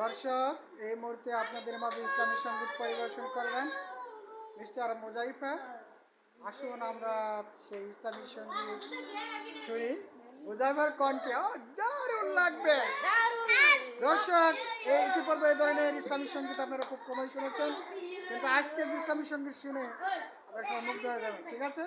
দর্শক, এই মুহূর্তে আপনাদের মাঝে ইসলামী সংগীত পরিবেশন করবেন মিস্টার মুজাইফা। আসুন আমরা সেই ইসলামী সংগীত শুনি। মুজাইফার কণ্ঠে দারুণ লাগবে। দর্শক, এই ইতিপূর্বে এই ধরনের ইসলামী সংগীত আপনারা খুব কমই শুনেছেন, কিন্তু আজকে ইসলামী সংগীত শুনে আপনারা সবাই মুগ্ধ হয়ে যাবেন, ঠিক আছে?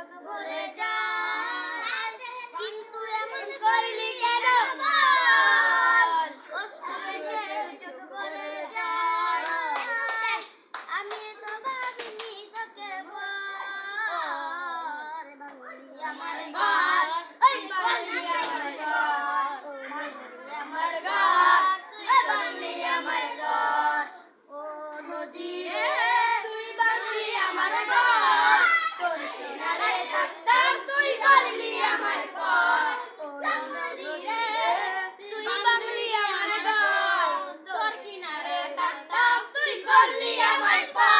চোখ ভরে যায় my father.